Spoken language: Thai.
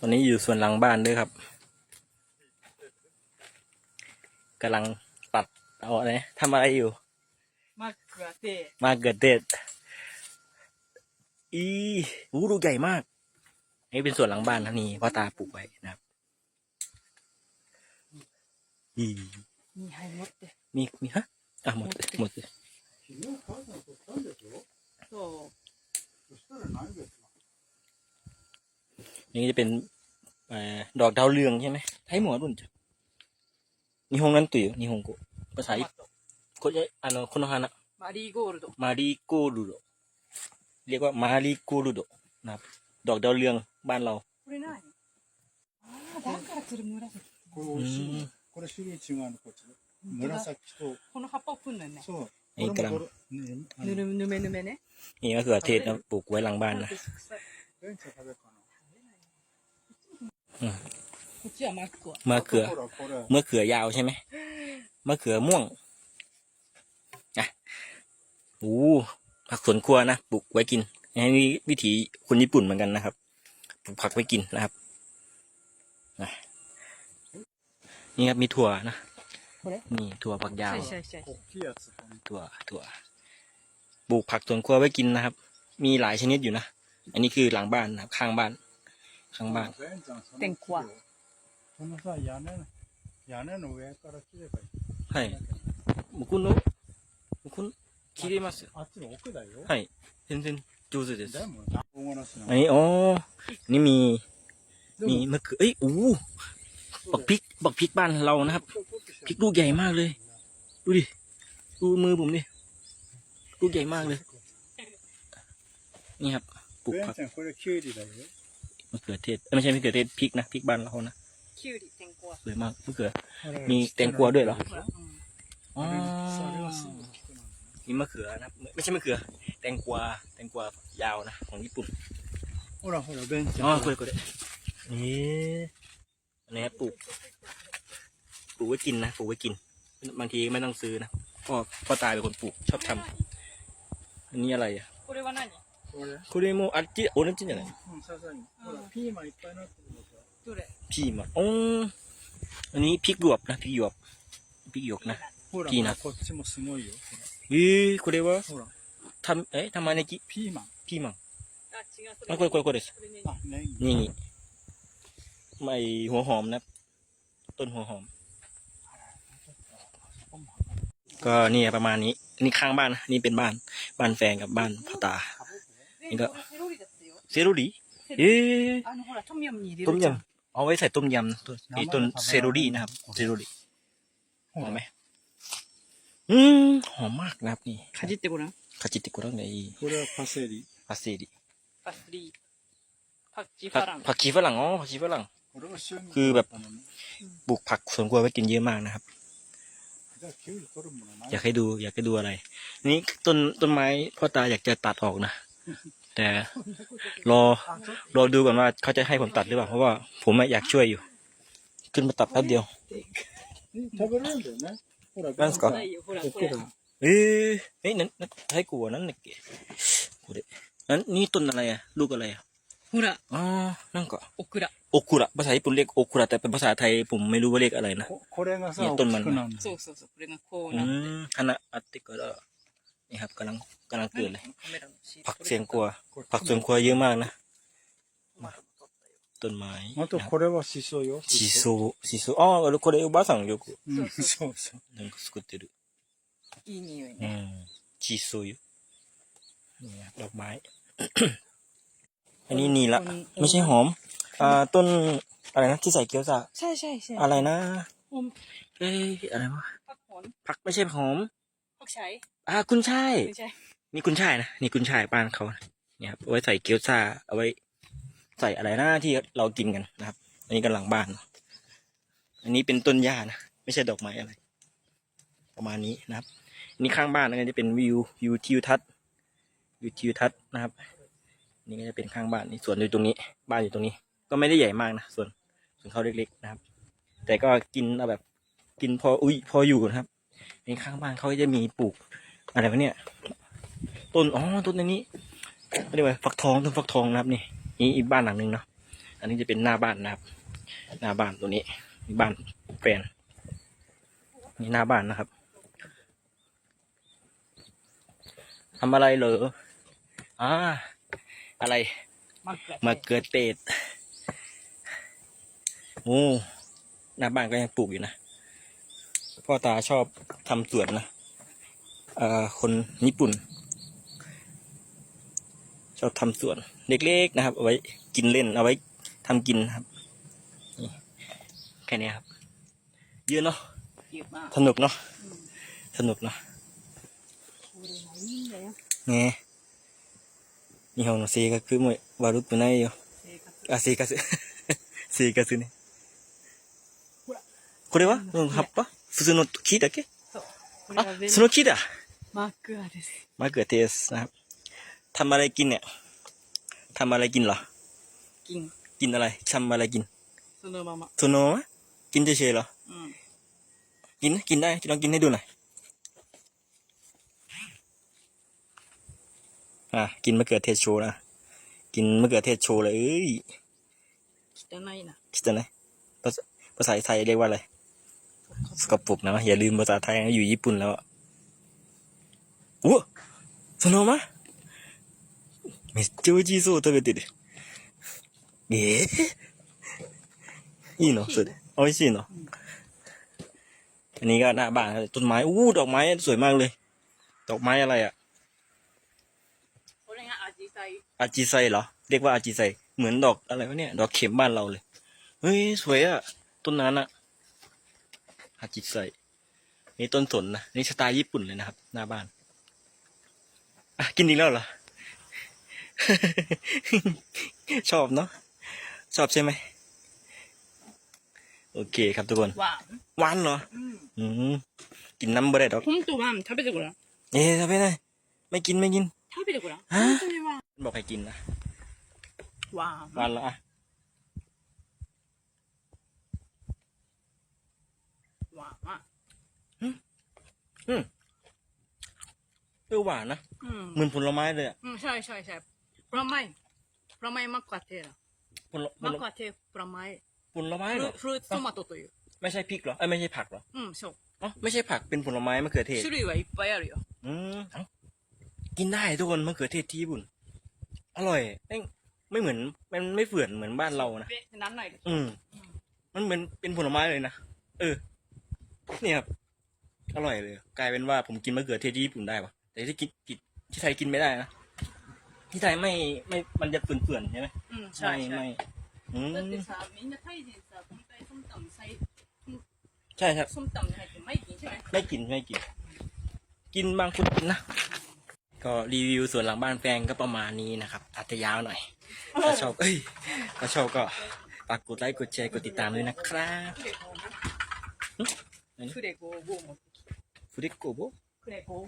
วันนี้อยู่ส่วนหลังบ้านด้วยครับกำลังตัดเอาอะไรทำอะไรอยู่ มะเขือเทศ มาเกิดเดดอีอู้ดูใหญ่มาก นี่เป็นส่วนหลังบ้านนะนี่พ่อตาปลูกไว้นะครับ อี に入持って มีมีฮะอ่ะหมดเลยหมดเลย そう นี่จะเป็นดอกดาวเรืองใช่ไหมไทยหมวดุ่นจ้ะนี่ฮงนั้นตุ๋ยนี่ฮงโกภาษาคนอันนั้นคนฮานะมารีโกรุโดมารีโกรุโดเรียกว่ามาลีโกรุโดนะดอกดาวเรืองบ้านเรานี่กำลังนี่มะเขือเทศนะปลูกไว้หลังบ้านนะ เชื่อมากกว่าะเขือมะเขือยาวใช่ไหมมะเขือม่วงอะอ้ผักสวนครัวนะปลูกไว้กินอันนี้วิถีคนญี่ปุ่นเหมือนกันนะครับปลูกผักไว้กินนะครับนี่ครับมีถั่วนะนี่ถั่วผักยาวถั่วถั่วปลูกผักสวนครัวไว้กินนะครับ มีหลายชนิดอยู่นะ อันนี้คือหลังบ้านนะครับ ข้างบ้าน ข้างบ้าน ベンちゃん、その天候はそのさ、屋根の、屋根の上から切ればいい。はい僕の僕の切れますよあっちの奥だよ。はい全然上手ですでも、唐辛子の อันนี้อ๋ออันนี่มี มีมะเขือเอ้ยโอ้โหบักพริก บักพริกบ้านเรานะครับ พริกลูกใหญ่มากเลย ดูดิ ดูมือผมดิ ลูกใหญ่มากเลย นี่ครับ ปลูก ベン ผัก ะเขือเทศไม่ใช่มะเขือเทศพริกนะพริกบ้านเรานะคิวดิแตงกวสวยมากมะเขือ มีแตงกวาด้วยเหรออมีมะเขือนะไม่ใช่มะเขือ แตงกวาแตงกวายาวนะของญี่ปุ่นโอ้เราเราเดินอ๋อคุยคุยนี่อันนี้ปลูกปลูกไว้กินนะปลูกไว้กิน บางทีไม่ต้องซื้อนะพ่อพ่อตายเป็นคนปลูกชอบทำอันนี้อะไรอะคุเรวานั่นคุเรโมอัจจิโอนั่นจริงอย่าไร ゃないうん、ささに。ほらうん、ピーマンいっぱいになってるでしょ。どれピーマン。おーอันนี้พริกหยวบนะ พริกหยวบ พริกหยวกนะ ほら、ピーナッツこっちもすごいよ。ええー、これはほら、ほらた、え玉ねぎピーマン。ピーマン。あ、違う、そあ、これこれこれです。これね。あ、ネギ。 นี่ไม่หัวหอมนะ ต้นหัวหอม ก็นี่ประมาณนี้ นี่ข้างบ้านนะ นี่เป็นบ้าน บ้านแฟนกับบ้านพ่อตา 全いいか部セロリだったよ。เซโรดี เอ๊ะ あの、ほら、トムヤムに入れ ต้ม るじゃん。 ยำเอาไว้ใส่ต้มยำนะต้นไอ้ต้นเซโรดีนะครับ เซโรดีห ほ อม ら ไหมอืมหอมมากนะครับนี่ かじってごらん。คาจิติกุระไง これはパセリ。 ปาเซริ パスリー。パッチフ ผัก ァラン。 ผักชีฝรั่งอ๋อผักชีฝรั่ง これは旬のคือแบบ だったのね ปลูกผักสวนครัวไว้กินเยอะมากนะครับ じゃあ、キュウリ取るものないอยากให้ดู อยากให้ดูอะไร นี่ต้นต้นไม้พ่อตาอยากจะตัดออกนะ แต่รอรอดูก่อนว่าเขาจะให้ผมตัดหรือเปล่า เพราะว่าผมอะอยากช่วยอยู่ ขึ้นมาตัดแป๊บเดียว 食べれるんだよね。ほら、なんすかないよ、ほら、ここれ。こだ。เอ๊ะเอ้ยนั่นนั่นให้กูนั่นน่ะเก๋これนั้นนี่ต้นอะไรอะลูกอะไรอะ ほら、 อ๋อนั่นก็ オクラ。โอคุระภาษาญี่ปุ่นเรียกโอคุระแต่เป็นภาษาไทยผมไม่รู้ว่าเรียกอะไรนะ ここれがさ、いや大トンマンきくなるんだよ。そうそうそう。これがこう อื なって。มฮานะอัตติกระ นี่ครับกำลังกำลังเกิดเลย カメラのシート ผักเสียงกลัว こっちも ผักสวนครัวเยอะมากนะ ต้นไม้ あと、これはシソよ。しそしそああ、これおばあさんよくうん、そうそう。なんか作ってる。いい匂いうね。ん。しそよ。นี่นะดอกไม้ อันนี้นีละ ไม่ใช่หอม อ่า ต้นอะไรนะที่ใส่เกี๊ยวซ่า ใช่ใช่ใช่ อะไรนะ หอม เอ้ยอะไรวะ ผักหอม ผักไม่ใช่หอม ผั กไฉอ่ากุนช่าย ไม่ใช่นี่กุนช่ายนะนี่กุนช่ายบ้านเขาเนี่ยครับเอาไว้ใส่เกี๊ยวซ่าเอาไว้ ใส่อะไรนะที่เรากินกันนะครับ อันนี้กันหลังบ้านอันนี้เป็นต้นหญ้านะไม่ใช่ดอกไม้อะไร ประมาณนี้นะครับอันนี่ข้างบ้านนะก็จะเป็นวิววิวทิวทัศน์วิวทิวทัศน์นะครับนี่ก็จะเป็นข้างบ้านนี่สวนอยู่ตรงนี้ บ้านอยู่ตรงนี้ ก็ไม่ได้ใหญ่มากนะส่วนส่วนเขาเล็กๆนะครับ แต่ก็กินเอาแบบ กินพออุ้ยพออยู่นะครับในข้างบ้านเขาก็จะมีปลูก อะไรวะเนี่ย ต้น อ๋อ ต้นอันนี้เรียกว่าฟักทอง ต้นฟักทองนะครับนี่ นี่อีกบ้านหลังหนึ่งเนาะ อันนี้จะเป็นหน้าบ้านนะครับ หน้าบ้านตัวนี้นี่บ้านแฟน นี่หน้าบ้านนะครับทำอะไรเหรออ่าอะไรมะเขือมาเกิดเป็ดโอ้หน้าบ้านก็ยังปลูกอยู่นะ พ่อตาชอบทำสวนนะ เอ่อ คนญี่ปุ่น ชอบทำสวน เล็กๆนะครับ เอาไว้กินเล่น เอาไว้ทำกินนะครับนี่แค่นี้ครับ เยอะเนาะ เยอะมาก สนุกเนาะ สนุกเนาะ これはいいんだよね日本の性格も悪くないよ。生活あ、生活。生活ね。これはうん、葉っぱ 普通の木だけそうこれあは、ベその木だ。マックアですมะเขือเทศนะครับทำอะไรกินเนี่ยทำอะไรกินเหรอ 金 กินอะไรทำอะไรกิน そのまま โซโนะกินเฉยๆเหรอ うん กินนะกินได้ลองกินให้ดูหน่อย อ่ะ กินมะเขือเทศโชว์นะ กินมะเขือเทศโชว์เลยเอ้ย 汚いな คิดจะไหนภาษาภาษาไทยเรียกว่าอะไร สกปรกนะอย่าลืมภาษาไทยนะอยู่ญี่ปุ่นแล้วอะおそのままめっちゃ美味しそう食べてる。ええいいのそれで。美味しいのอันนี้ก็หน้าบ้านครับต้นไม้อู้ดอกไม้สวยมากเลย ดอกไม้อะไรอะ これがアジサイ อาจิไซเหรอ เรียกว่าอาจิไซเหมือนดอกอะไรวะเนี่ย ดอกเข็มบ้านเราเลย เฮ้ย สวยอะต้นนั้นอะ ฮาจิไซนี่ต้นสนนะนี่สไตล์ญี่ปุ่นเลยนะครับ หน้าบ้านอะกินอีกแล้วเหรอ ชอบเนาะชอบใช่ไหมโอเคครับทุกคน หวานหวานเหรอ อืมกินน้ำบ่ไดดอกผมตัวมันทำไปดีกว่าเอ๊ะทำไปได้ไม่กินไม่กินทำไปดีกว่าฮะบอกให้กินนะหวานหวานเหรออะ ワンワン เออหวานนะ うん เหมือนผลไม้เลยอะ うん、ใช่ใช่ใช่ผลไม้ผลไม้มะเขือเทศอะ ผลผ มะ ล เขือเทศผลไม้ ผลไม้ フ เหร ル อ フルーツトマトという ไม่ใช่พริกเหรอเอ้ยไม่ใช่ผักเหรอ うんそう อ๋อไม่ใช่ผักเป็นผลไม้มะเขือเทศ 種類はいっぱいあるよ อืมเอ้ากินได้ทุกคนมะเขือเทศที่ญี่ปุ่น อร่อยแม่งไม่เหมือนมันไม่เฝื่อนเหมือนบ้านเรานะ べなんないでしょ อืม มันเหมือนเป็นผลไม้เลยนะเออ เนี่ยครับอร่อยเลย กลายเป็นว่าผมกินมะเขือเทศที่ญี่ปุ่นได้ปะแต่ที่กินกินที่ไทยกินไม่ได้นะที่ไทยไม่ไม่มันจะเฝื่อนๆใช่ไหม うんใช่ ไม่ ใช่ ไม่อืม だってさみんなタイ人さ本当にソムタムさい ใช่ครับ ソムタムに入ってไม่กินใช่ไหม ไม่กินไม่กิน กินบางคนกินนะ ก็รีวิวส่วนหลังบ้านแฟนก็ประมาณนี้นะครับ อาจจะยาวหน่อย ถ้าชอบ เอ้ย ถ้าชอบก็ฝากกดไลค์กดแชร์กดติดตามด้วยนะครับ クレゴーク 네. 그래고 뭐 뭐. 그랬고 뭐? 그래고.